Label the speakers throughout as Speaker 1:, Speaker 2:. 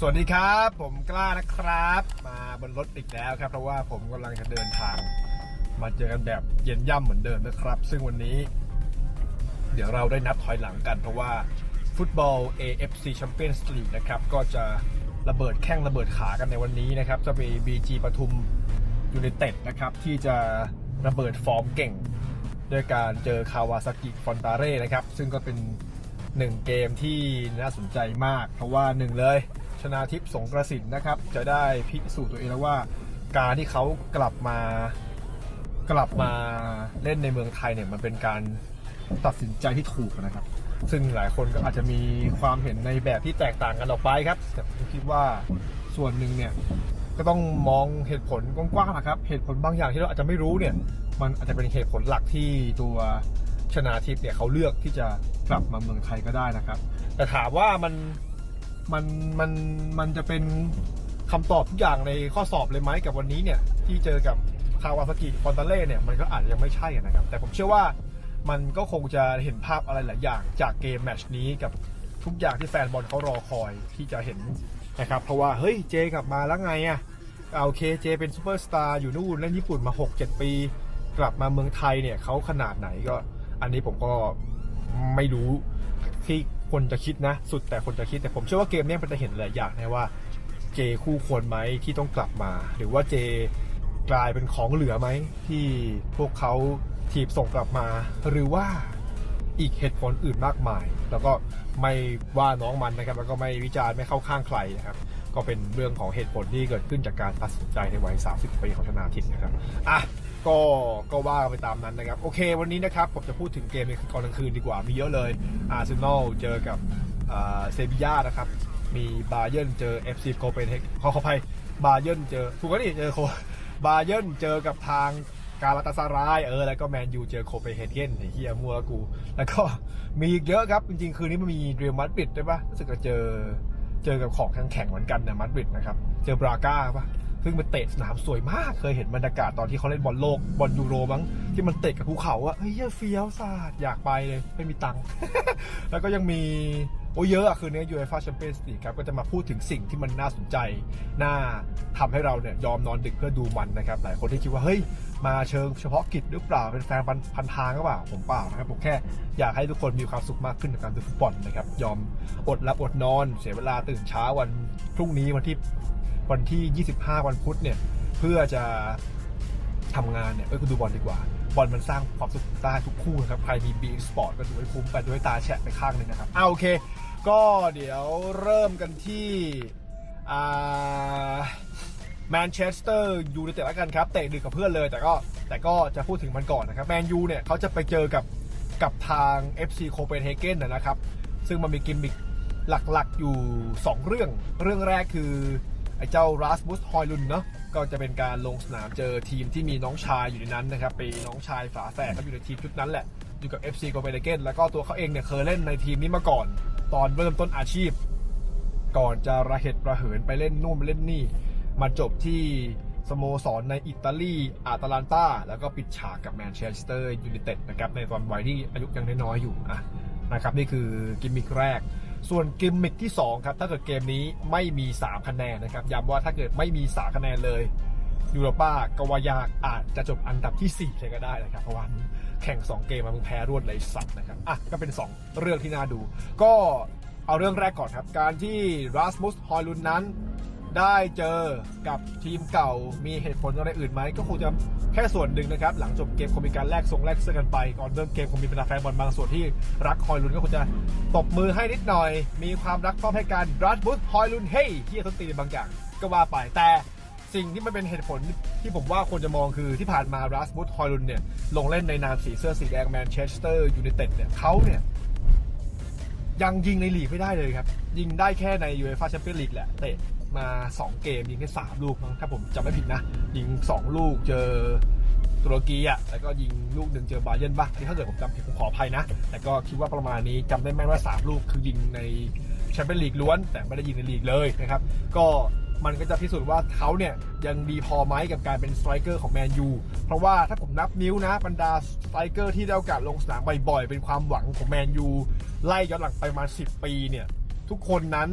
Speaker 1: สวัสดีครับ ผมกล้านะครับ มาบนรถอีกแล้วครับ เพราะว่าผมกำลังจะเดินทาง มาเจอกันแบบเย็นย่ำเหมือนเดิมนะครับ ซึ่งวันนี้ เดี๋ยวเราได้นับถอยหลังกัน เพราะว่าฟุตบอล AFC Champions League นะครับ ก็จะระเบิดแข้งระเบิดขากันในวันนี้นะครับ จะมี BG ปทุมยู n นเต็ดนะครับ ที่จะระเบิดฟอร์มเก่ง ด้วยการเจอคาวาซากิฟอนตาเร่นะครับ ซึ่งก็เป็นหนึ่งเกมที่น่าสนใจมาก เพราะว่าหนึ่งเลย ชนาทิพย์สงกระสินนะครับ จะได้พิสูจน์ตัวเองแล้วว่า การที่เขากลับมากลับมาเล่นในเมืองไทยเนี่ยมันเป็นการตัดสินใจที่ถูกนะครับ ซึ่งหลายคนก็อาจจะมีความเห็นในแบบที่แตกต่างกันออกไปครับ แต่ผมคิดว่าส่วนหนึ่งเนี่ยก็ต้องมองเหตุผลกว้างๆนะครับ เหตุผลบางอย่างที่เราอาจจะไม่รู้เนี่ย มันอาจจะเป็นเหตุผลหลักที่ตัวชนาทิพย์เนี่ยเขาเลือกที่จะกลับมาเมืองไทยก็ได้นะครับ แต่ถามว่ามัน มันมันมันจะเป็นคำตอบทุกอย่างในข้อสอบเลยไหมกับวันนี้เนี่ย ที่เจอกับคาวาซากิฟอนตาเล่เนี่ยมันก็อาจจะยังไม่ใช่นะครับ แต่ผมเชื่อว่ามันก็คงจะเห็นภาพอะไรหลายอย่างจากเกมแมชนี้กับทุกอย่างที่แฟนบอลเขารอคอยที่จะเห็นนะครับ เพราะว่าเฮ้ยเจกลับมาแล้วไงอะเอาโอเคเจเป็นซูเปอร์สตาร์อยู่นู่นเล่นญี่ปุ่นมา 6-7 ปี กลับมาเมืองไทยเนี่ยเขาขนาดไหนก็ อันนี้ผมก็ไม่รู้ที่ คนจะคิดนะ สุดแต่คนจะคิดแต่ผมเชื่อว่าเกมนี้มันจะเห็นหลายอย่างนะว่าเจคู่ควรไหมที่ต้องกลับมา หรือว่าเจกลายเป็นของเหลือไหมที่พวกเขาทีบส่งกลับมา หรือว่าอีกเหตุผลอื่นมากมาย แล้วก็ไม่ว่าน้องมันนะครับ แล้วก็ไม่วิจารณ์ไม่เข้าข้างใครนะครับ ก็เป็นเรื่องของเหตุผลที่เกิดขึ้นจากการตัดสินใจในวัย 30 ปีของชนาทิพย์นะครับ อะ ก็ก็ว่าไปตามนั้นนะครับ โอเค วันนี้นะครับ ผมจะพูดถึงเกมในตอนกลางคืนดีกว่า มีเยอะเลยอาร์เซนอลเจอกับเซบีย่านะครับ มีบาเยิร์นเจอ FC โคเปนเฮกขอขอภัยบาเยิร์นเจอถูกกันดิเจอโคบาเยิร์นเจอกับทางการาตาซารายเออแล้วก็แมนยูเจอโคเปนเฮเกนไอ้เฮียมัวกู แล้วก็มีอีกเยอะครับ จริง ๆ คืนนี้มันมีเรียลมาดริดด้วยปะรู้สึกจะเจอเจอกับของแข็งๆเหมือนกันนะมาดริดนะครับ เจอบราก้าปะ ซึ่งมันเตะสนามสวยมาก เคยเห็นบรรยากาศตอนที่เขาเล่นบอลโลกบอลยูโรมั้งที่มันเตะกับภูเขาอะเฮ้ยเฟี้ยวซาดอยากไปเลยไม่มีตังค์แล้วก็ยังมีโอ้เยอะอะคืนนี้ยูเอฟ่าแชมเปี้ยนส์ลีกครับก็จะมาพูดถึงสิ่งที่มันน่าสนใจ น่าทำให้เราเนี่ยยอมนอนดึกเพื่อดูมันนะครับหลายคนที่คิดว่าเฮ้ยมาเชิงเฉพาะกิจหรือเปล่าเป็นแฟนพันพันทางก็เปล่าผมเปล่านะครับผมแค่อยากให้ทุกคนมีความสุขมากขึ้นในการดูฟุตบอลนะครับยอมอดหลับอดนอน เสียเวลาตื่นเช้าวันพรุ่งนี้วันที่ วันที่ 25 วันพุธเนี่ย เพื่อจะทำงานเนี่ยเอ้ยก็ดูบอลดีกว่า บอลมันสร้างความสุขได้ทุกคู่นะครับ ใครมีบีสปอร์ตก็ดูให้คุ้มไปด้วยตาแฉะไปข้างหนึ่งนะครับเอาโอเค ก็เดี๋ยวเริ่มกันที่แมนเชสเตอร์ยูไนเต็ดแล้วกันครับ เตะดึกกับเพื่อนเลย แต่ก็แต่ก็จะพูดถึงมันก่อนนะครับแมนยูเนี่ยเขาจะไปเจอกับกับทาง FC โคเปนเฮเกนนะครับ ซึ่งมันมีกิมมิคหลักๆอยู่ 2 เรื่อง เรื่องแรกคือ ไอ้เจ้าราสมุสฮอยลุนเนาะก็จะเป็นการลงสนามเจอทีมที่มีน้องชายอยู่ในนั้นนะครับเป็นน้องชายฝาแฝดเขาอยู่ในทีมชุดนั้นแหละ อยู่กับ FC โคเปนเฮเกนแล้วก็ตัวเขาเองเนี่ยเคยเล่นในทีมนี้มาก่อน ตอนเริ่มต้นอาชีพ ก่อนจะระเหตุระเหินไปเล่นนู่นไปเล่นนี่ มาจบที่สโมสรในอิตาลีอาตาลันตาแล้วก็ปิดฉากกับแมนเชสเตอร์ยูไนเต็ดนะครับในตอนวัยที่อายุยังน้อยๆอยู่อะนะครับนี่คือกิมมิคแรก ส่วนกิมมิคที่ 2 ครับ ถ้าเกิดเกมนี้ไม่มี 3 คะแนนนะครับย้ำว่าถ้าเกิดไม่มี 3 คะแนนเลยยูโรป้ากวายากอาจจะจบอันดับที่4เลยก็ได้นะครับ เพราะว่าแข่ง 2 เกมมามึงแพ้รวดเลยสัตว์นะครับ อะ ก็เป็น 2 เรื่องที่น่าดู ก็เอาเรื่องแรกก่อนครับ การที่ราสมุสฮอยลุนนั้น ได้เจอกับทีมเก่ามีเหตุผลอะไรอื่นไหมก็คงจะแค่ส่วนหนึ่งนะครับ หลังจบเกมคงมีการแลกทรงแลกเสื้อกันไป ก่อนเริ่มเกมคงมีบรรดาแฟนบอลบางส่วนที่รักฮอยลุนก็คงจะตบมือให้นิดหน่อย มีความรักมอบให้กันรัสบุสฮอยลุนเฮ้ยที่เขาตีบางอย่างก็ว่าไปแต่สิ่งที่มันเป็นเหตุผลที่ผมว่าควรจะมองคือที่ผ่านมารัสบุสฮอยลุนเนี่ยลงเล่นในนามสีเสื้อสีแดงแมนเชสเตอร์ยูไนเต็ดเนี่ยเขาเนี่ยยังยิงในลีกไม่ได้เลยครับ ยิงได้แค่ในยูเอฟ่าแชมเปี้ยนลีกแหละเตะ มา 2 เกมยิงแค่3ลูกมั้งถ้าผมจำไม่ผิดนะ ยิง 2 ลูกเจอตุรกีอะแล้วก็ยิงลูกหนึ่งเจอบาเยนบ้างที่ถ้าเกิดผมจำผิดผมขออภัยนะ แต่ก็คิดว่าประมาณนี้จำได้แม่นว่า 3 ลูกคือยิงในแชมเปี้ยนลีกล้วน แต่ไม่ได้ยิงในลีกเลยนะครับ ก็มันก็จะพิสูจน์ว่าเขาเนี่ยยังดีพอไหมกับการเป็นสไตรเกอร์ของแมนยูเพราะว่าถ้าผมนับนิ้วนะบรรดาสไตรเกอร์ที่ได้โอกาสลงสนามบ่อยๆ เป็นความหวังของแมนยูไล่ย้อนหลังไปประมาณ10 ปีเนี่ยทุกคนนั้น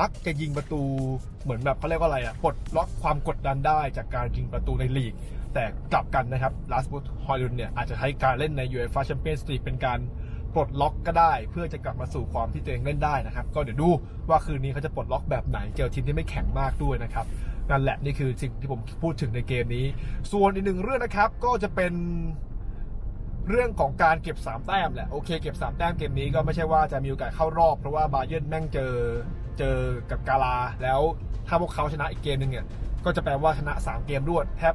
Speaker 1: มักจะยิงประตูเหมือนแบบเขาเรียกว่าอะไรอะปลดล็อกความกดดันได้จากการยิงประตูในลีก แต่กลับกันนะครับลาสบูตฮอยลุนเนี่ยอาจจะใช้การเล่นใน UEFA Champions League เป็นการปลดล็อกก็ได้ เพื่อจะกลับมาสู่ความที่ตัวเองเล่นได้นะครับ ก็เดี๋ยวดูว่าคืนนี้เขาจะปลดล็อกแบบไหนเจอทีมที่ไม่แข็งมากด้วยนะครับนั่นแหละนี่คือสิ่งที่ผมพูดถึงในเกมนี้ ส่วนอีกหนึ่งเรื่องนะครับก็จะเป็นเรื่องของการเก็บ 3 แต้มแหละ โอเค เก็บ 3 แต้มเกมนี้ก็ไม่ใช่ว่าจะมีโอกาสเข้ารอบ เพราะว่าบาเยิร์นแม่งเจอ เจอกับกาลา แล้วถ้าพวกเขาชนะอีกเกมหนึ่งเนี่ย ก็จะแปลว่าชนะ 3 เกมรวดแทบ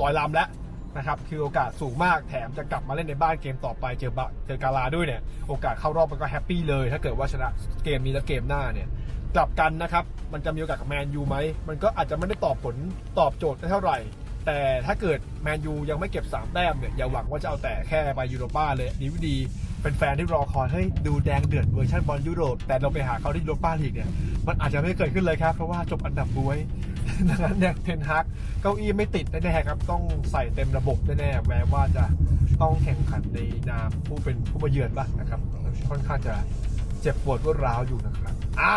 Speaker 1: ลอยลำแล้วนะครับ คือโอกาสสูงมากแถมจะกลับมาเล่นในบ้านเกมต่อไปเจอบะเจอกาลาด้วยเนี่ย โอกาสเข้ารอบมันก็แฮปปี้เลย ถ้าเกิดว่าชนะเกมนี้แล้วเกมหน้าเนี่ยกลับกันนะครับ มันจะมีโอกาสกับแมนยูไหม มันก็อาจจะไม่ได้ตอบผลตอบโจทย์ได้เท่าไหร่ แต่ถ้าเกิดแมนยูยังไม่เก็บ 3 แต้มเนี่ยอย่าหวังว่าจะเอาแต่แค่ไปยูโรป้าเลยดีไม่ดี แฟนที่รอคอยให้ดูแดงเดือดเวอร์ชันบอลยุโรปแต่เราไปหาเขาที่ยูโรป้าลีกเนี่ยมันอาจจะไม่เกิดขึ้นเลยครับ เพราะว่าจบอันดับบวยดังนั้นเนี่ยเทนฮักเก้าอี้ไม่ติดแน่ๆครับ ต้องใส่เต็มระบบแน่ๆแม้ว่าจะต้องแข่งขันในนามผู้เป็นผู้มาเยือนบ้างนะครับ ค่อนข้างจะเจ็บปวดรวดร้าวอยู่นะครับอะ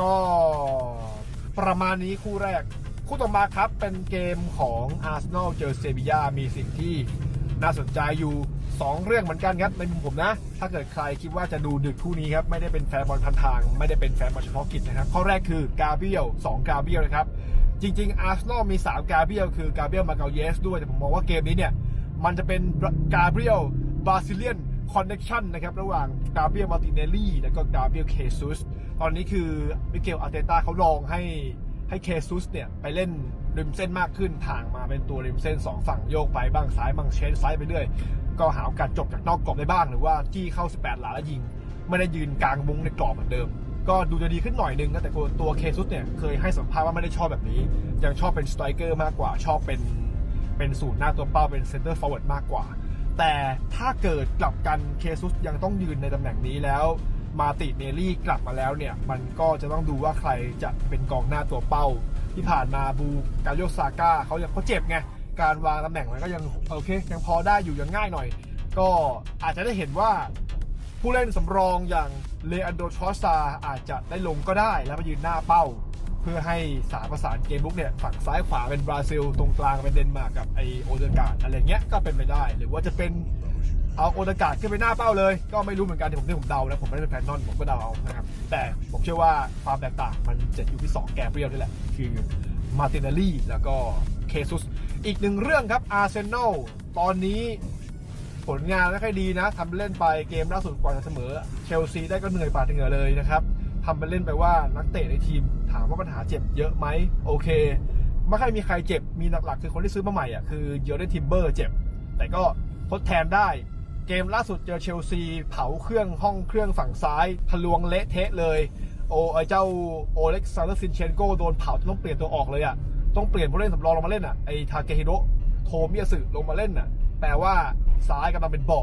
Speaker 1: ก็ประมาณนี้คู่แรก คู่ต่อมาครับเป็นเกมของอาร์เซนอลเจอเซบียามีสิ่งที่น่าสนใจอยู่ 2 เรื่องเหมือนกันครับในมุมผมนะ ถ้าเกิดใครคิดว่าจะดูดึกคู่นี้ครับไม่ได้เป็นแฟนบอลพันทาง ไม่ได้เป็นแฟนบอลเฉพาะกิจนะครับ ข้อแรกคือกาเบียล2กาเบียลนะครับ จริง ๆ อาร์เซนอลมี 3 กาเบียลคือกาเบียลมาเกาเยสด้วยแต่ผมมองว่าเกมนี้เนี่ยมันจะเป็นกาเบียลบราซิเลียนคอนเน t ชันนะครับระหว่างกาเบียลมาติเนลลี่ และก็กาเบียลเคซุสตอนนี้คือมิเกลอาร์เตต้าเขาลองให้ให้เคซุสเนี่ยไปเล่นริมเส้นมากขึ้นทางมาเป็นตัวริมเส้น 2 ฝั่งโยกไปบ้างซ้ายบ้างเชนซ้ายไปเรื่อย ก็หาโอกาสจบจากนอกกรอบได้บ้างหรือว่าจี้เข้า 18 หลาแล้วยิง ไม่ได้ยืนกลางมุ้งในกรอบเหมือนเดิม ก็ดูจะดีขึ้นหน่อยนึงนะแต่ตัวเคซุสเนี่ยเคยให้สัมภาษณ์ว่าไม่ได้ชอบแบบนี้ ยังชอบเป็นสไตรเกอร์มากกว่าชอบเป็นเป็นศูนย์หน้าตัวเป้าเป็นเซนเตอร์ฟอร์เวิร์ดมากกว่า แต่ถ้าเกิดกลับกันเคซุสยังต้องยืนในตำแหน่งนี้แล้วมาติเนลลี่กลับมาแล้วเนี่ย มันก็จะต้องดูว่าใครจะเป็นกองหน้าตัวเป้า ที่ผ่านมาบูกาโยซาก้าเขาเขาเจ็บไง การวางตำแหน่งมันก็ยังโอเคยังพอได้อยู่ยังง่ายหน่อย ก็อาจจะได้เห็นว่าผู้เล่นสำรองอย่างเลอันโดทอสซาอาจจะได้ลงก็ได้แล้วมายืนหน้าเป้า เพื่อให้สารประสานเกมบุกเนี่ย ฝั่งซ้ายขวาเป็นบราซิล ตรงกลางเป็นเดนมาร์กกับไอโอเดกาดอะไรเงี้ยก็เป็นไปได้ หรือว่าจะเป็นเอาโอเดกาศขึ้นไปหน้าเป้าเลย ก็ไม่รู้เหมือนกันที่ผมที่ผมเดานะผมไม่ได้เป็นแฟนนอนผมก็เดาเอานะครับแต่ผมเชื่อว่าความแตกต่างมันจะอยู่ที่ 2 แกเบรียลนี่แหละคือมาตินาลีแล้วก็เคซุส อีกหนึ่งเรื่องครับอาร์เซนอลตอนนี้ผลงานไม่ค่อยดีนะทำไปเล่นไปเกมล่าสุดกว่าจะเสมอเชลซีได้ก็เหนื่อยปาดเหงื่อเลยนะครับทำไปเล่นไปว่านักเตะในทีมถามว่าปัญหาเจ็บเยอะไหมโอเคไม่ค่อยมีใครเจ็บมีหลักๆ คือคนที่ซื้อมาใหม่อะคือเยอร์เดนทิมเบอร์เจ็บ แต่ก็ทดแทนได้เกมล่าสุดเจอเชลซี เผาเครื่องห้องเครื่องฝั่งซ้ายทะลวงเละเทะเลย โอไอเจ้าโอเล็กซานเดอร์ซินเชนโกโดนเผาต้องเปลี่ยนตัวออกเลยอะ ต้องเปลี่ยนผู้เล่นสำรองลงมาเล่นอะไอทาเกฮิโรโทมิยาสึลงมาเล่นอะแปลว่าซ้ายกำลังเป็นบ่อ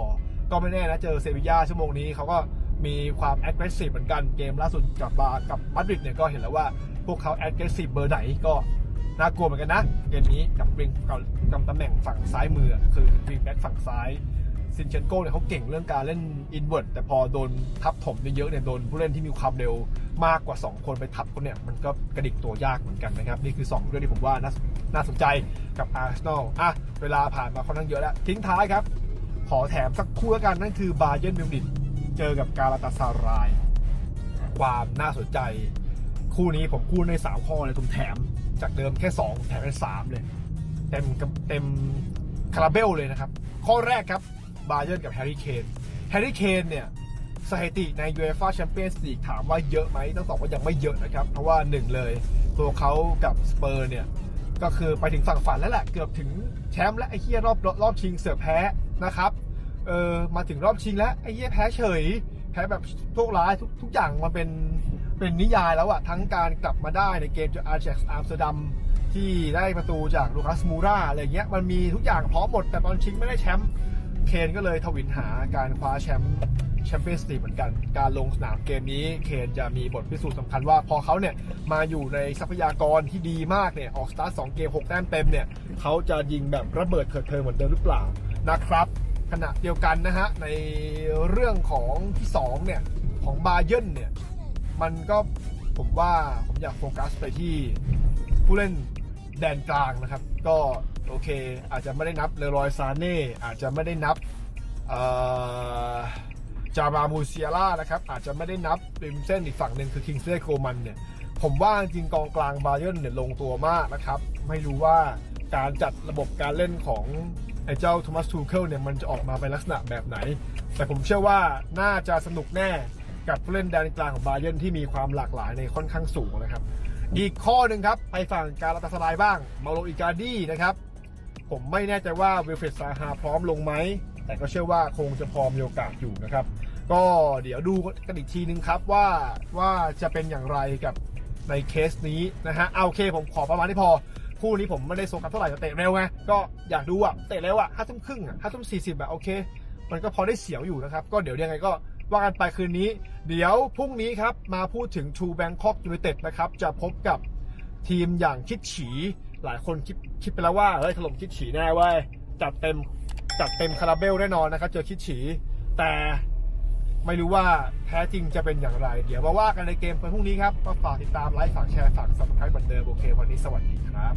Speaker 1: ก็ไม่แน่นะ เจอเซบียาชั่วโมงนี้เขาก็มีความแอ g เ e s ซีฟเหมือนกันเกมล่าสุดกับบากับมาดริดเนี่ยก็เห็นแล้วว่าพวกเขาแอ g เ e s ซีฟเบอร์ไหนก็น่ากลัวเหมือนกันนะ เกมนี้กับวิงกับกับตำแหน่งฝั่งซ้ายมือ คือวิงแบ็กฝั่งซ้าย ซินเชนโก้เนี่ยเขาเก่งเรื่องการเล่นอินเวิร์ดแต่พอโดนทับถมเยอะๆเนี่ยโดนผู้เล่นที่มีความเร็วมากกว่า 2 คนไปทับคนเนี่ยมันก็กระดิกตัวยากเหมือนกันนะครับ นี่คือ 2 เรื่องที่ผมว่าน่านาสนใจกับอาร์เซนอลอะเวลาผ่านมาค่อนข้างเยอะแล้ว ทิ้งท้ายครับ ขอแถมสักคู่แล้วกัน นั่นคือบาเย r n นมิวนิกเจอกับกาลาตาซาราย ความน่าสนใจ คู่นี้ผมพูดใน 3 ข้อเลยผมแถมจากเดิมแค่ 2 แถมเป็น3เลย เต็มเต็มคาราเบลเลยนะครับ ข้อแรกครับ บาเยิร์นกับแฮร์รี่เคนแฮร์รี่เคนเนี่ยสถิติใน UEFA Champions League ถามว่าเยอะไหมต้องตอบว่ายังไม่เยอะนะครับ เพราะว่าหนึ่งเลยตัวเขากับสเปอร์เนี่ย ก็คือไปถึงฝั่งฝันแล้วแหละ เกือบถึงแชมป์และไอ้เหี้ยรอบรอบชิงเสือแพ้นะครับเออมาถึงรอบชิงแล้วไอ้เหี้ยแพ้เฉย แพ้แบบโชคร้ายทุกทุกอย่างมันเป็นเป็นนิยายแล้วอะทั้งการกลับมาได้ในเกมจากอาร์เจกอัมสเตอร์ดัมที่ได้ประตูจากลูคัสมูราอะไรเงี้ยมันมีทุกอย่างพร้อมหมดแต่ตอนชิงไม่ได้แชมป์ เคนก็เลยทวินหาการคว้าแชมป์แชมเปี้ยนส์ลีกเหมือนกัน การลงสนามเกมนี้เคนจะมีบทพิสูจน์สำคัญว่าพอเขาเนี่ยมาอยู่ในทรัพยากรที่ดีมากเนี่ยออกสตาร์ทสองเกมหกแต้มเต็มเนี่ยเขาจะยิงแบบระเบิดเถิดเทิงเหมือนเดิมหรือเปล่านะครับ ขณะเดียวกันนะฮะในเรื่องของที่2เนี่ยของบาเยิร์นเนี่ยมันก็ผมว่าผมอยากโฟกัสไปที่ผู้เล่น แดนกลางนะครับ ก็โอเค อาจจะไม่ได้นับเลรอยซานเน่อาจจะไม่ได้นับจารามูเซียร่านะครับ อาจจะไม่ได้นับริมเส้นอีกฝั่งหนึ่งคือคิงเซ่โคมันเนี่ย ผมว่าจริงกองกลางบาเยิร์นเนี่ยลงตัวมากนะครับ ไม่รู้ว่าการจัดระบบการเล่นของไอ้เจ้าโทมัสทูเคิลเนี่ยมันจะออกมาเป็นลักษณะแบบไหน แต่ผมเชื่อว่าน่าจะสนุกแน่กับผู้เล่นแดนกลางของบาเยิร์นที่มีความหลากหลายในค่อนข้างสูงนะครับ อีกข้อหนึ่งครับ ไปฝั่งการลัตาสลายบ้าง มาโลอิการดี้นะครับ ผมไม่แน่ใจว่าเวลเฟสซาฮาพร้อมลงไหม แต่ก็เชื่อว่าคงจะพร้อมีโอกาสอยู่นะครับ ก็เดี๋ยวดูกันอีกทีนึงครับว่าว่าจะเป็นอย่างไรกับในเคสนี้นะฮะเอาโอเคผมขอประมาณนี้พอคู่นี้ผมไม่ได้โซกัสเท่าไหร่แต่เตะเร็วไงก็อยากดูอะเตะเร็วอะห้าทุ่มครึ่งอะห้าทุ่มสี่สิบอะโอเค มันก็พอได้เสียวอยู่นะครับ ก็เดี๋ยวยังไงก็ ว่ากันไปคืนนี้ เดี๋ยวพรุ่งนี้ครับ มาพูดถึง True Bangkok United นะครับ จะพบกับทีมอย่างคิดฉีหลายคนคิดคิดไปแล้วว่าเฮ้ยถล่มคิดฉีแน่ว้ยจัดเต็มจัดเต็มคาราเบลแน่นอนนะครับเจอคิดฉีแต่ไม่รู้ว่าแท้จริงจะเป็นอย่างไร เดี๋ยวมาว่ากันในเกมวันพรุ่งนี้ครับ ฝากติดตามไลค์ฝากแชร์ฝากสับสไครต์เหมือนเดิมโอเค วันนี้สวัสดีครับ